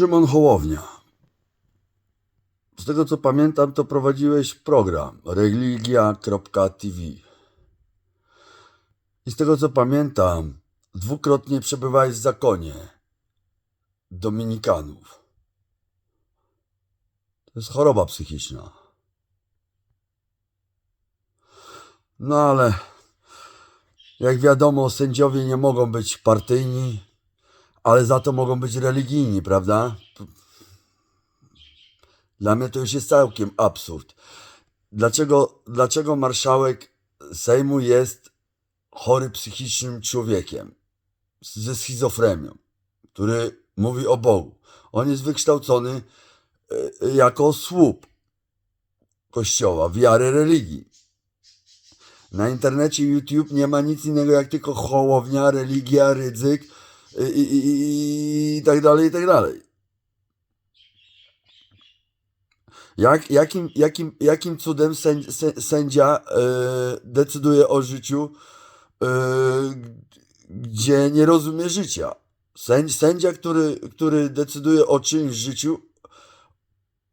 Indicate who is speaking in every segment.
Speaker 1: Szymon Hołownia. Z tego co pamiętam, to prowadziłeś program religia.tv. I z tego co pamiętam, dwukrotnie przebywałeś w zakonie Dominikanów. To jest choroba psychiczna. No ale jak wiadomo, sędziowie nie mogą być partyjni, ale za to mogą być religijni, prawda? Dla mnie to już jest całkiem absurd. Dlaczego, dlaczego marszałek Sejmu jest chory psychicznym człowiekiem ze schizofrenią, który mówi o Bogu? On jest wykształcony e, jako słup kościoła, wiary religii. Na internecie YouTube nie ma nic innego jak tylko hołownia, religia, ryzyk i, i, i, tak dalej, i tak dalej. Jak, jakim, jakim, jakim cudem sędzi, sę- sędzia e, decyduje o życiu, e, gdzie nie rozumie życia? Sędz, sędzia, który, który decyduje o czymś w życiu,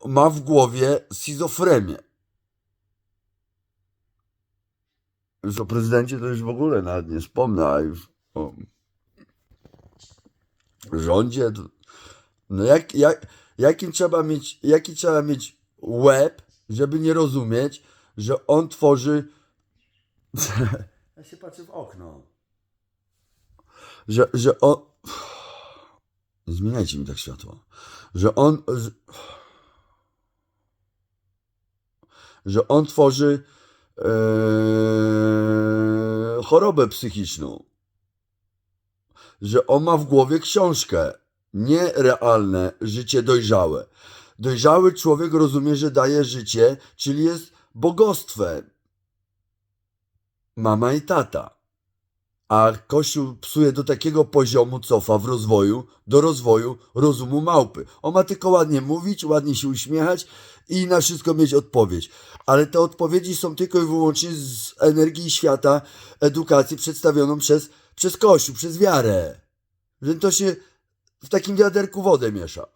Speaker 1: ma w głowie schizofrenię. Już o prezydencie to już w ogóle nawet nie wspomnę, a już o rządzie. No jak, jak, jakim trzeba mieć, jaki trzeba mieć łeb, żeby nie rozumieć, że on tworzy. Ja się patrzę w okno. Że, że on. Zmieniajcie mi tak światło. Że on. Że, on tworzy e, chorobę psychiczną. Że on ma w głowie książkę, nie realne życie dojrzałe. Dojrzały człowiek rozumie, że daje życie, czyli jest bogostwem. Mama i tata. A Kościół psuje do takiego poziomu, cofa w rozwoju, do rozwoju rozumu małpy. On ma tylko ładnie mówić, ładnie się uśmiechać i na wszystko mieć odpowiedź. Ale te odpowiedzi są tylko i wyłącznie z energii świata edukacji przedstawioną przez, przez Kościół, przez wiarę. Że to się w takim wiaderku wodę miesza.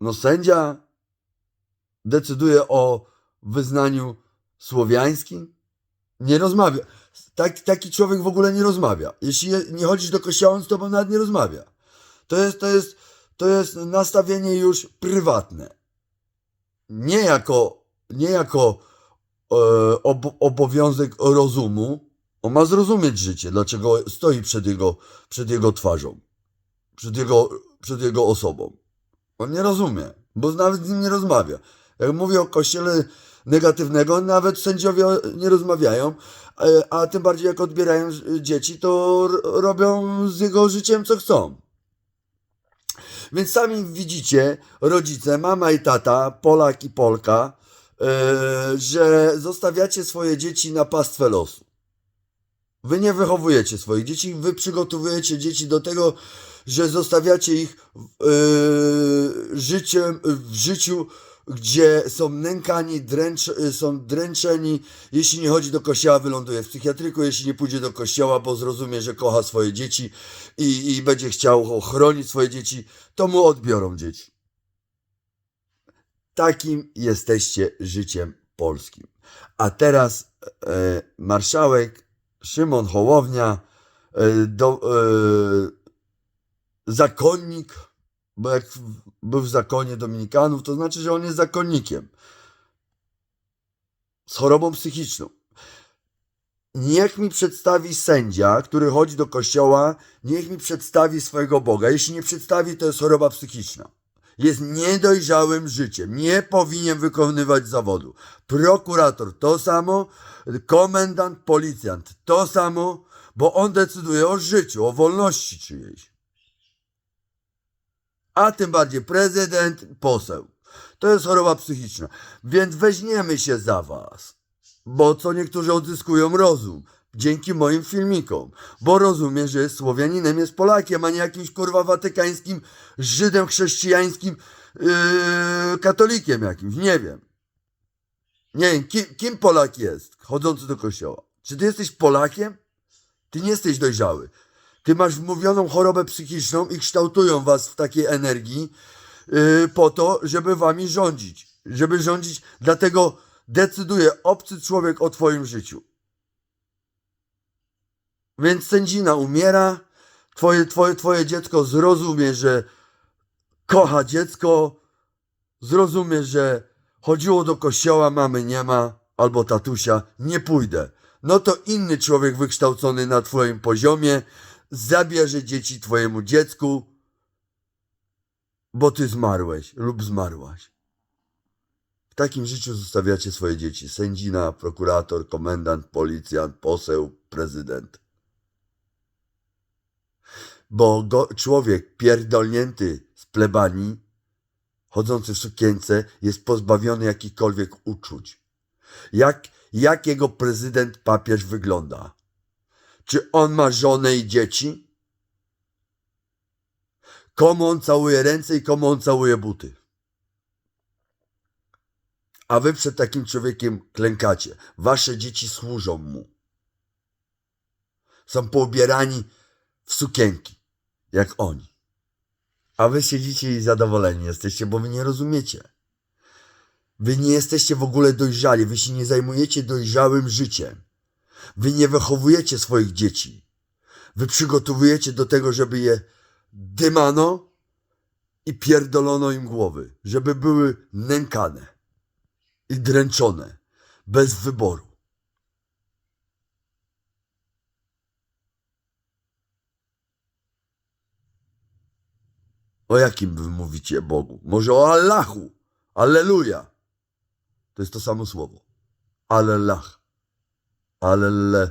Speaker 1: No sędzia decyduje o wyznaniu słowiańskim. Nie rozmawia. Tak, taki człowiek w ogóle nie rozmawia. Jeśli nie chodzisz do kościoła, on z tobą nawet nie rozmawia. To jest, to jest, to jest nastawienie już prywatne. Nie jako, nie jako ob, obowiązek rozumu. On ma zrozumieć życie, dlaczego stoi przed jego, przed jego twarzą, przed jego, przed jego osobą. On nie rozumie, bo nawet z nim nie rozmawia. Jak mówię o kościele negatywnego, nawet sędziowie nie rozmawiają, a, a tym bardziej jak odbierają dzieci, to robią z jego życiem co chcą. Więc sami widzicie, rodzice, mama i tata, Polak i Polka, e, że zostawiacie swoje dzieci na pastwę losu. Wy nie wychowujecie swoich dzieci, wy przygotowujecie dzieci do tego, że zostawiacie ich w, e, życiem, w życiu, gdzie są nękani, dręcz, są dręczeni. Jeśli nie chodzi do kościoła, wyląduje w psychiatryku. Jeśli nie pójdzie do kościoła, bo zrozumie, że kocha swoje dzieci i, i będzie chciał ochronić swoje dzieci, to mu odbiorą dzieci. Takim jesteście życiem polskim. A teraz e, marszałek Szymon Hołownia, e, do, e, zakonnik, bo jak był w zakonie Dominikanów, to znaczy, że on jest zakonnikiem z chorobą psychiczną. Niech mi przedstawi sędzia, który chodzi do kościoła, niech mi przedstawi swojego Boga. Jeśli nie przedstawi, to jest choroba psychiczna. Jest niedojrzałym życiem. Nie powinien wykonywać zawodu. Prokurator to samo, komendant, policjant to samo, bo on decyduje o życiu, o wolności czyjejś. A tym bardziej prezydent, poseł. To jest choroba psychiczna. Więc weźmiemy się za was. Bo co niektórzy odzyskują rozum. Dzięki moim filmikom. Bo rozumiem, że Słowianinem jest Polakiem, a nie jakimś kurwa watykańskim Żydem chrześcijańskim yy, katolikiem jakimś. Nie wiem. Nie wiem, kim, kim Polak jest chodzący do kościoła. Czy ty jesteś Polakiem? Ty nie jesteś dojrzały. Ty masz wmówioną chorobę psychiczną i kształtują was w takiej energii yy, po to, żeby wami rządzić. Żeby rządzić, dlatego decyduje obcy człowiek o twoim życiu. Więc sędzina umiera, twoje, twoje, twoje dziecko zrozumie, że kocha dziecko, zrozumie, że chodziło do kościoła, mamy nie ma, albo tatusia, nie pójdę. No to inny człowiek wykształcony na twoim poziomie zabierze dzieci twojemu dziecku, bo ty zmarłeś lub zmarłaś. W takim życiu zostawiacie swoje dzieci. Sędzina, prokurator, komendant, policjant, poseł, prezydent. Bo go, człowiek pierdolnięty z plebanii, chodzący w sukience, jest pozbawiony jakichkolwiek uczuć. Jak, jak jego prezydent papież wygląda? Czy on ma żonę i dzieci? Komu on całuje ręce i komu on całuje buty? A wy przed takim człowiekiem klękacie. Wasze dzieci służą mu. Są poubierani w sukienki, jak oni. A wy siedzicie i zadowoleni jesteście, bo wy nie rozumiecie. Wy nie jesteście w ogóle dojrzali, wy się nie zajmujecie dojrzałym życiem. Wy nie wychowujecie swoich dzieci. Wy przygotowujecie do tego, żeby je dymano i pierdolono im głowy, żeby były nękane i dręczone, bez wyboru. O jakim wy mówicie Bogu? Może o Allahu? Alleluja. To jest to samo słowo. Allelach. Alleluja.